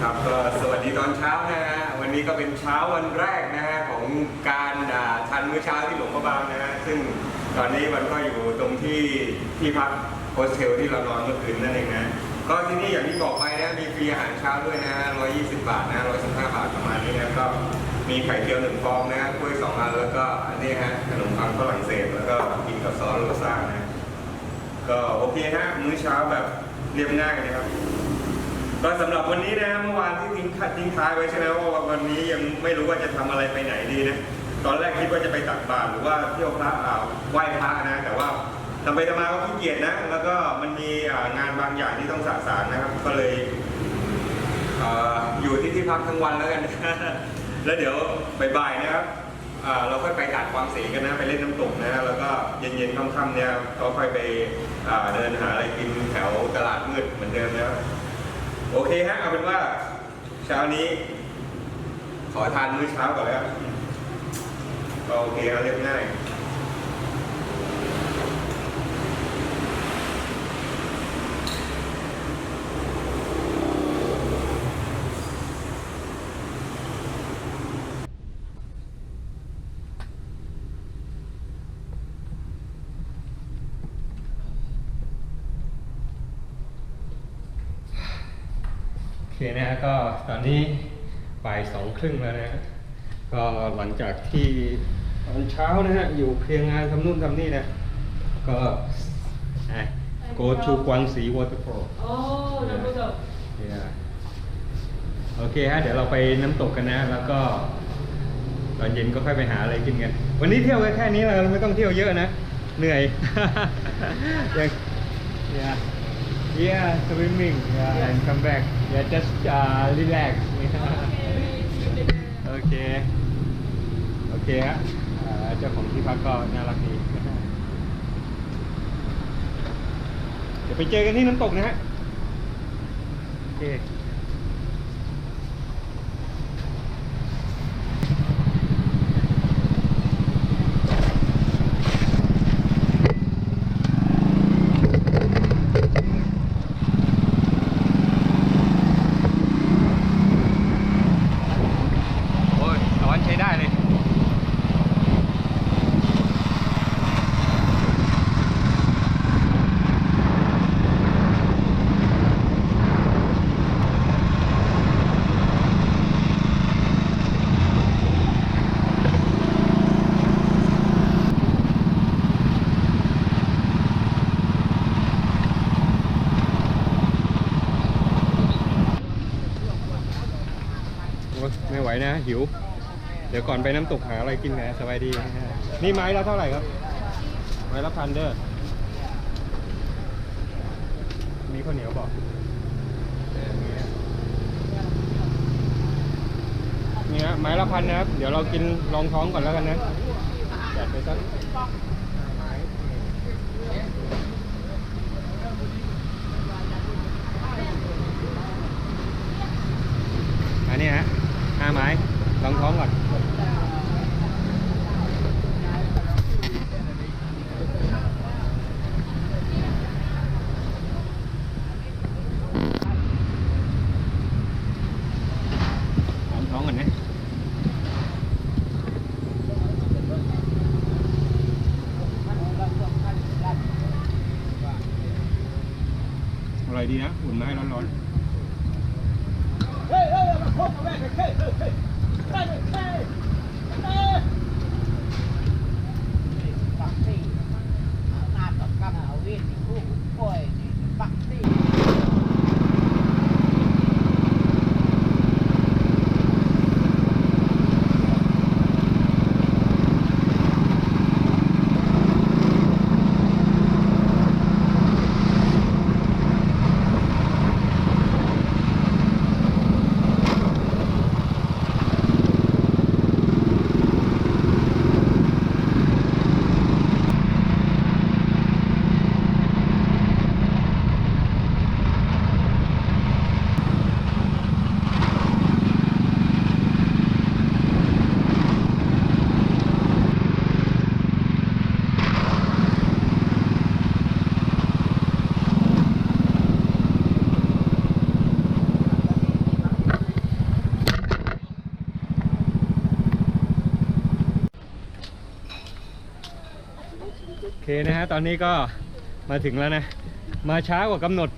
ครับก็สวัสดีตอนเช้านะฮะวันนี้ก็เป็นเช้าวันแรกนะฮะของการทานมื้อเช้าที่หลวงพระบางนะฮะซึ่งตอนนี้มันก็อยู่ตรงที่ที่พักโฮสเทลที่เรานอนเมื่อคืนนั่นเองนะก็ที่นี่อย่างที่บอกไปนะมีฟรีอาหารเช้าด้วยนะฮะ120 บาทนะ115 บาทประมาณนี้นะก็มีไข่เจียวหนึ่งฟองนะฮะกล้วยสองอันแล้วก็อันนี้ฮะขนมปังฝรั่งเศสแล้วก็กินกับซอสโรซ่านะก็โอเคฮะมื้อเช้าแบบเรียบง่ายนะครับ ก็สำหรับวันนี้นะเมื่อวานที่ทิ้งคัดทิ้งท้ายไว้ใช่ไหมว่าวันนี้ยังไม่รู้ว่าจะทำอะไรไปไหนดีนะตอนแรกคิดว่าจะไปตักบาตรหรือว่าเที่ยวพระอ่าไหว้พระนะ แต่ว่าทำไปทำมาก็ขี้เกียจนะ แล้วก็มันมีงานบางอย่างที่ต้องสะสางนะครับ ก็เลยอยู่ที่ที่พักทั้งวันแล้วกัน แล้วเดี๋ยวบ่ายๆนะครับเราค่อยไปตัดความสีกันนะ ไปเล่นน้ำตกนะ แล้วก็เย็นๆค่ำๆเนี่ยก็ค่อยไปเดินหาอะไรกินแถวตลาดมืดเหมือนเดิมนะครับ โอเคฮะเอาเป็นว่า เช้านี้ ขอทานมื้อเช้าก่อนแล้วก็โอเคครับเรียบง่าย คนะฮะก็ตอนนี้บ่ายสองครึ่งแล้วนะฮะก็หลังจากที่ตอนเช้านะฮะอยู่เคลียร์งานทำนู่นทำนี่นะก็อะ go to กวางสี waterfall Oh, na po daw. Yeah. โอเคฮะเดี๋ยวเราไปน้ำตกกันนะ แล้วก็ตอนเย็นก็ค่อยไปหาอะไรกินกัน วันนี้เที่ยวกันแค่นี้เราไม่ต้องเที่ยวเยอะนะ เหนื่อยยัง yeah yeah swimming yeah and come back yeah just uh, relax โอเคโอเคฮะอ่าเจ้าของที่พักก็น่ารักดีเดี๋ยวไปเจอกันที่น้ำตกนะฮะ โอเค โอ้ยร้อนใช้ได้เลย โอ้ยไม่ไหิว เดี๋ยวก่อนไปน้ำตกหาอะไรกินนะสบายดี นี่ไม้ละเท่าไหร่ครับ ไม้ละพันเด้อมีข้าวเหนียวบอกเนี่ยไม้ละพันนะครับ เดี๋ยวเรากินรองท้องก่อนแล้วกันนะจัดไปสัก เคนะฮะ ตอนนี้ก็มาถึงแล้วนะ มาช้ากว่ากำหนด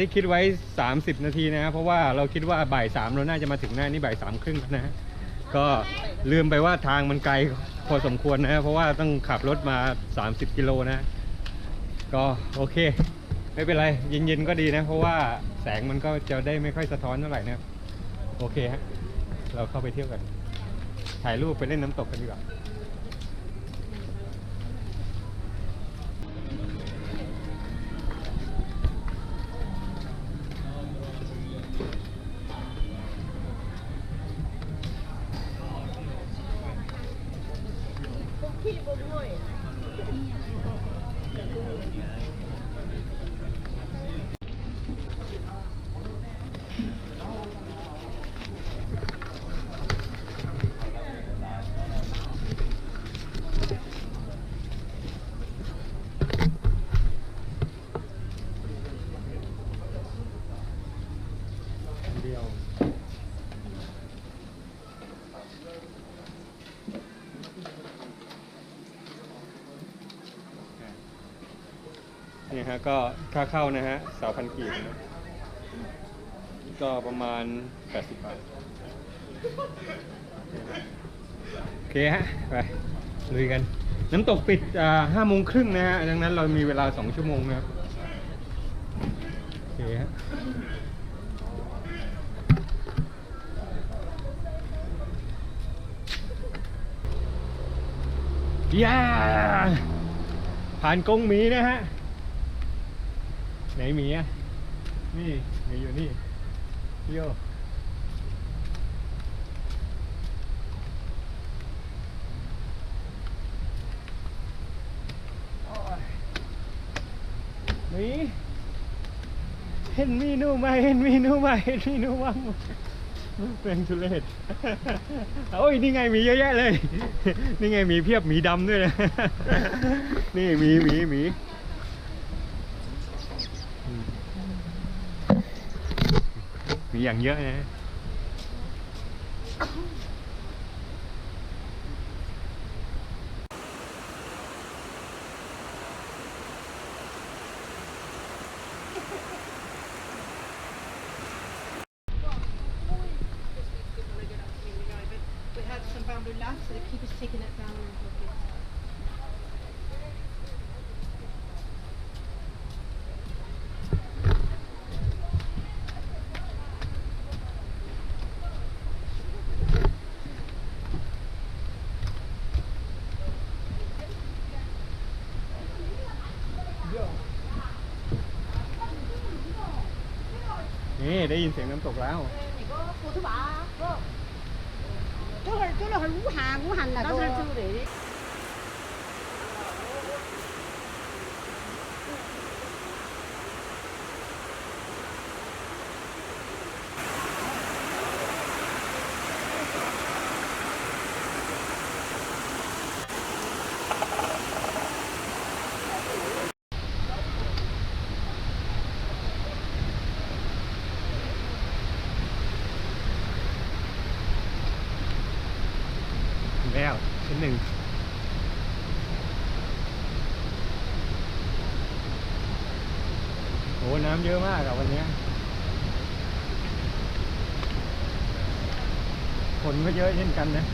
ที่คิดไว้ 30 นาทีนะฮะเพราะว่าเราคิดว่าบ่ายสามเราน่าจะมาถึงหน้านี่บ่ายสามครึ่งแล้วนะก็ลืมไปว่าทางมันไกลพอสมควรนะเพราะว่าต้องขับรถมา 30 กิโลนะ ก็โอเค ไม่เป็นไร เย็นๆก็ดีนะ เพราะว่าแสงมันก็จะได้ไม่ค่อยสะท้อนเท่าไหร่นะโอเคฮะเราเข้าไปเที่ยวกัน ถ่ายรูปไปเล่นน้ำตกกันดีกว่า ฮะก็ค่าเข้านะฮะสาวพันกีบนะก็ประมาณ 80บาทโอเคฮะไปลุยกัน น้ำตกปิดอ่าห้าโมงครึ่งนะฮะดังนั้นเรามีเวลา 2 ชั่วโมงนะครับโอเคฮะย่าผ่านกงหมีนะฮะ ไหนหมีอะนี่หมีอยู่นี่โยอ้ยหมีเห็นมีนูไหมาเห็นมีนูไหมาเห็นมีนู่ว่างหมเป็นทุเรศโอ้ยนี่ไงมีเยอะแยะเลย นี่ไงมีเพียบมีดำด้วยนะนี่มีมีมีอืมห มีอย่างเยอะนะ นี่ได้ยินเสียงน้ำตกแล้ว cô thứ ba cô chỗ là chỗ là ngũ hàng ngũ hành là cô để ถึงแล้วชั้นหนึ่งโอ้น้ำ เยอะมากอะวันนี้ฝนก็เยอะเช่นกันนะ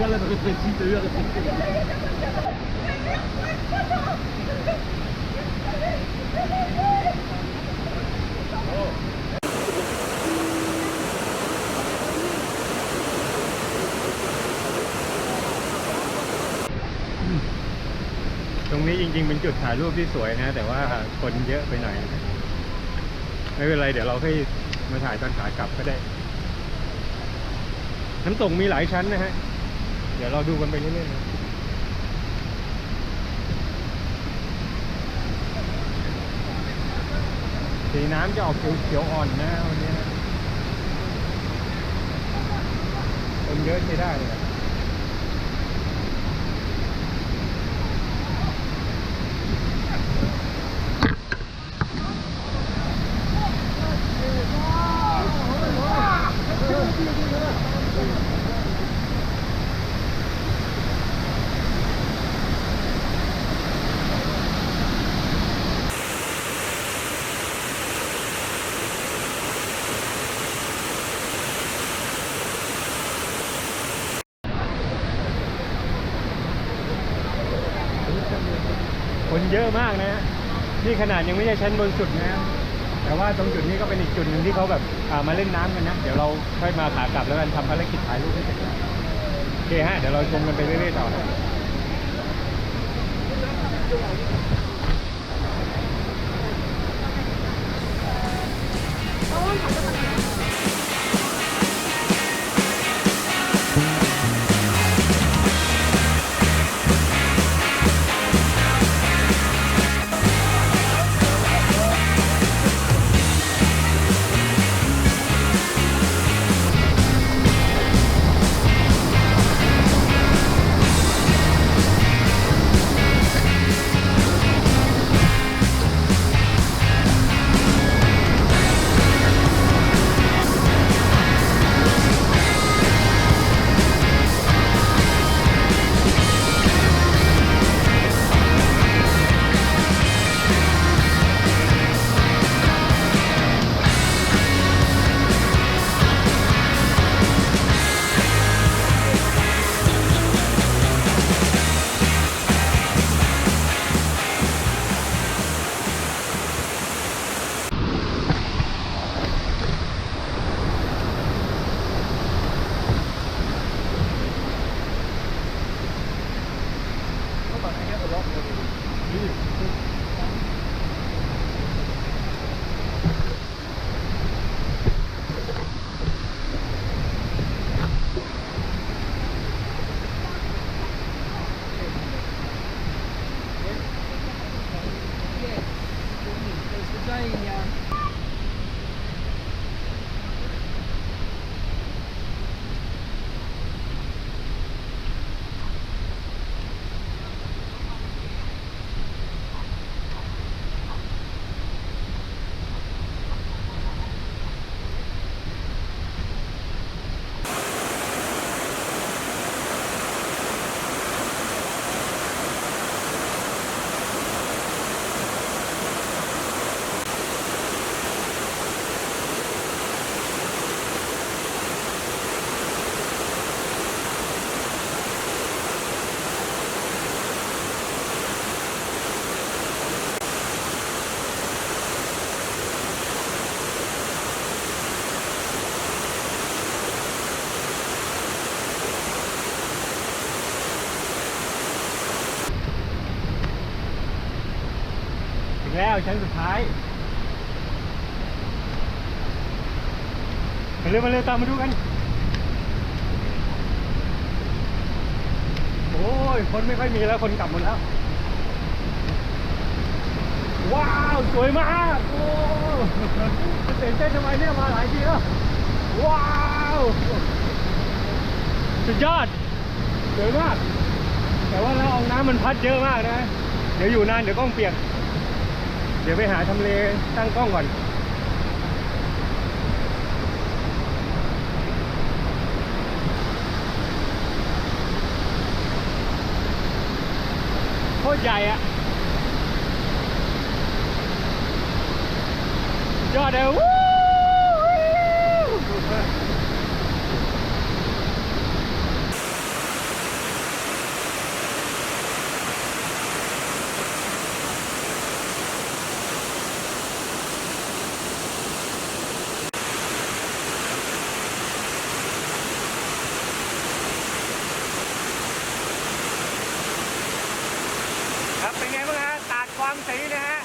ก็เลยเป็นสิ่งที่เรื่อง ๆเป็นจุดถ่ายรูปที่สวยนะ แต่ว่าคนเยอะไปหน่อยไม่เป็นไรเดี๋ยวเราค่อยมาถ่ายตอนขากลับก็ได้น้ำตกมีหลายชั้นนะฮะ เดี๋ยวเราดูกันไปเรื่อยๆนะสีน้ำจะออกเขียวๆอ่อนนะวันนี้คนเยอะใช้ได้เลย เยอะมากนะฮะนี่ขนาดยังไม่ใช่ชั้นบนสุดนะฮะแต่ว่าตรงจุดนี้ก็เป็นอีกจุดหนึ่งที่เขาแบบมาเล่นน้ำกันนะ เดี๋ยวเราค่อยมาขากลับแล้วกันทำภารกิจถ่ายรูปให้เสร็จโอเคฮะเดี๋ยวเราชมกันไปเรื่อยๆต่อถึง แล้วชั้นสุดท้ายมาเร็วมาเร็วตามมาดูกัน โอ้ย คนไม่ค่อยมีแล้วคนกลับหมดแล้ว ว้าว สวยมาก โอ้ตื่นเต้นทำไมเนี่ยมาหลายทีแล้ว ว้าว สุดยอด สวยมาก แต่ว่าละอองน้ำมันพัดเยอะมากนะ เดี๋ยวอยู่นานเดี๋ยวกล้องเปียก ดี๋ยวไปหาทำเลตั้งกล้องก่อนโคตรใหญ่อะยอดเลยวู้ครับเป็นไงบ้างฮะ ลังสีนะฮะ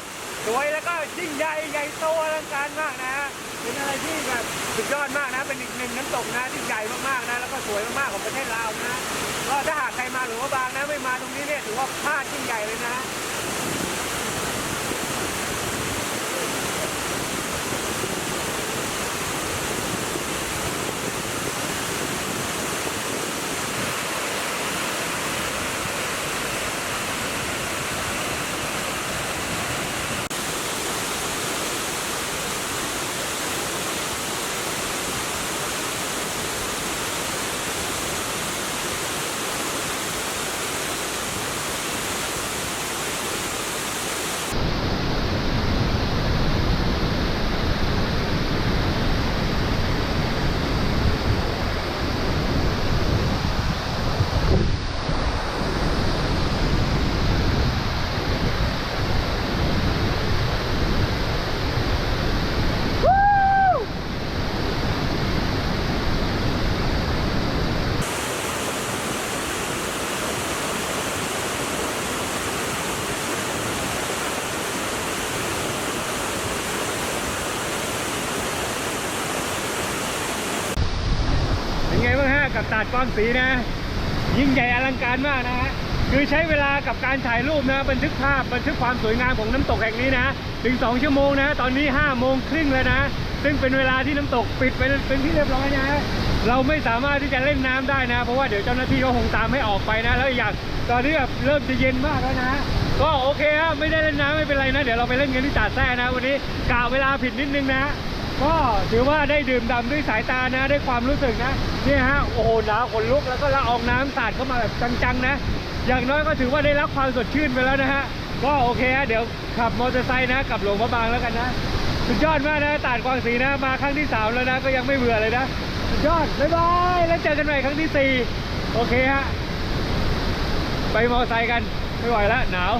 สวยแล้วก็ยิ่งใหญ่ใหญ่โตอลังการมากนะฮะเป็นอะไรที่แบบสุดยอดมากนะ เป็นอีกหนึ่งน้ำตกนะที่ใหญ่มากๆนะแล้วก็สวยมากๆของประเทศลาวนะก็ถ้าหากใครมาหรือว่าบางนะไม่มาตรงนี้เนี่ยถือว่าพลาดยิ่งใหญ่เลยนะ ค ดกว้างสีนะ ยิ่งใหญ่อลังการมากนะฮะคือใช้เวลากับการถ่ายรูปนะบันทึกภาพบันทึกความสวยงามของน้ำตกแห่งนี้นะถึง 2 ชั่วโมงนะ ตอนนี้5โมงครึ่งแล้วนะ ซึ่งเป็นเวลาที่น้ำตกปิดไปเป็นที่เรียบร้อยนะเราไม่สามารถที่จะเล่นน้ำได้นะ เพราะว่าเดี๋ยวเจ้าหน้าที่ก็คงตามให้ออกไปนะ แล้วอีกอย่างตอนนี้แบบเริ่มจะเย็นมากแล้วนะ ก็โอเคฮะไม่ได้เล่นน้ำไม่เป็นไรนะ เดี๋ยวเราไปเล่นกันที่ตาดแท้นะ วันนี้กะเวลาผิดนิดนึงนะ ก็ถือว่าได้ดื่มด่ำด้วยสายตานะได้ความรู้สึกนะนี่ฮะโอ้โหหนาวขนลุกแล้วก็ละอองน้ำสาดเข้ามาแบบจังๆนะ อย่างน้อยก็ถือว่าได้รับความสดชื่นไปแล้วนะฮะก็โอเคฮะเดี๋ยวขับมอเตอร์ไซค์นะกลับหลวงพระบางแล้วกันนะสุดยอดมากนะตาดกวางศรีนะมาครั้งที่สามแล้วนะก็ยังไม่เบื่อเลยนะสุดยอดบ๊ายบายแล้วเจอกันใหม่ครั้งที่สี่โอเคฮะไปมอเตอร์ไซค์กันไม่ไหวแล้วหนาว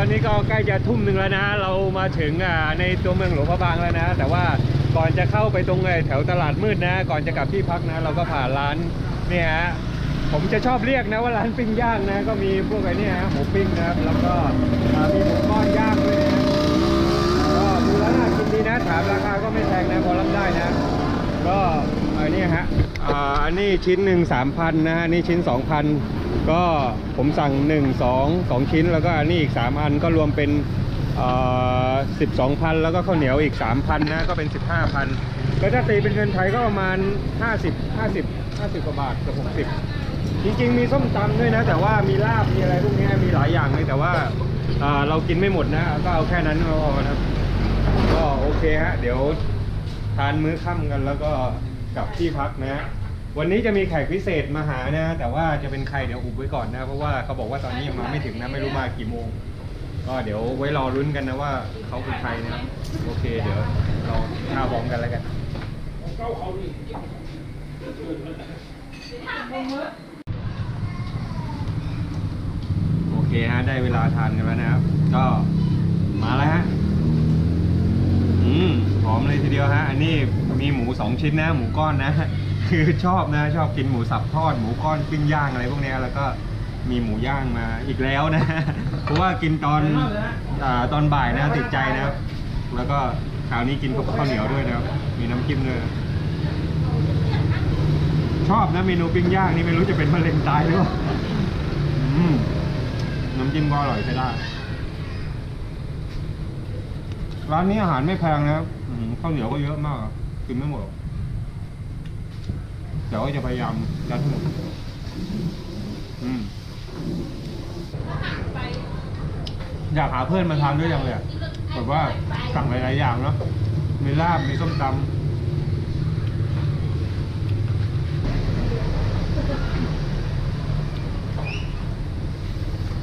อเคฮะตอนนี้ก็ใกล้จะทุ่มหนึ่งแล้วนะ เรามาถึงในตัวเมืองหลวงพระบางแล้วนะ แต่ว่าก่อนจะเข้าไปตรงแถวตลาดมืดนะ ก่อนจะกลับที่พักนะ เราก็ผ่านร้านเนี่ยฮะผมจะชอบเรียกนะว่าร้านปิ้งย่างนะ ก็มีพวกไอ้นี่ฮะหมูปิ้งนะครับ แล้วก็มีหมูก้อนย่างด้วยนะก็ดูแล้วน่ากินดีนะ ถามราคาก็ไม่แพงนะพอรับได้นะ ก็อันนี้ฮะอ่าอันนี้ชิ้นหนึ่งสามพันนะฮะนี่ชิ้นสองพัน ก็ผมสั่งหนึ่งสองสองชิ้น แล้วก็อันนี้อีกสามอันก็รวมเป็นสิบสองพันแล้วก็ข้าวเหนียวอีกสามพันนะก็เป็นสิบห้าพันก็ถ้าตีเป็นเงินไทยก็ประมาณห้าสิบห้าสิบห้าสิบกว่าบาทกับหกสิบจริง ๆ มีส้มตำด้วยนะ แต่ว่ามีลาบมีอะไรพวกนี้มีหลายอย่างเลยแต่ว่าเรากินไม่หมดนะ ก็เอาแค่นั้นพอนะครับก็โอเคฮะ เดี๋ยวทานมื้อค่ำกันแล้วก็กลับที่พักนะฮะ วันนี้จะมีแขกพิเศษมาหานะ แต่ว่าจะเป็นใครเดี๋ยวอุบไว้ก่อนนะ เพราะว่าเขาบอกว่าตอนนี้ยังมาไม่ถึงนะ ไม่รู้มากี่โมง ก็เดี๋ยวไว้รอรุ้นกันนะว่าเขาคือใครนะ โอเค เดี๋ยวเราข้าวพร้อมกันแล้วกันโอเคฮะ ได้เวลาทานกันแล้วนะครับ ก็มาแล้วฮะ อืมหอมเลยทีเดียวฮะ อันนี้มีหมูสองชิ้นนะ หมูก้อนนะ คือชอบนะชอบกินหมูสับทอดหมูก้อนปิ้งย่างอะไรพวกเนี้ยแล้วก็มีหมูย่างมาอีกแล้วนะ เพราะว่ากินตอนอาตอนบ่ายนะติดใจนะครับ แล้วก็คราวนี้กินกับข้าวเหนียวด้วยนะครับ มีน้ำจิ้มด้วยชอบนะเมนูปิ้งย่างนี่ไม่รู้จะเป็นมะเร็งตายหรือเปล่าอืมน้ำจิ้มก็อร่อยใช้ได้ร้านนี้อาหารไม่แพงนะครับอืมข้าวเหนียวก็เยอะมาก กินไม่หมดหรอก แต่ว่าจะพยายามยัดให้หมดอืมอยากหาเพื่อนมาทานด้วยยังเลยอะแบบว่าสั่งหลาย ๆ อย่างเนาะมีลาบมีส้มตำ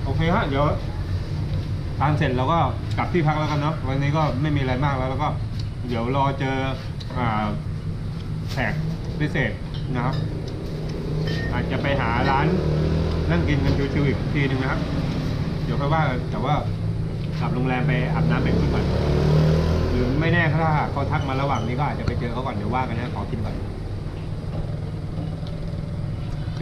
โอเคฮะเดี๋ยวทานเสร็จเราก็กลับที่พักแล้วกันเนาะวันนี้ก็ไม่มีอะไรมากแล้วแล้วก็ เดี๋ยวรอเจออ่าแขกพิเศษ นะครับ อาจจะไปหาร้านนั่งกินกันชิวๆอีกทีหนึ่งนะครับ เดี๋ยวค่อยว่าแต่ว่ากลับโรงแรมไปอาบน้ำแต่งตัวก่อนหรือไม่แน่ถ้าเขาทักมาระหว่างนี้ก็อาจจะไปเจอเขาก่อนเดี๋ยวว่ากันนะขอกินก่อนโอเค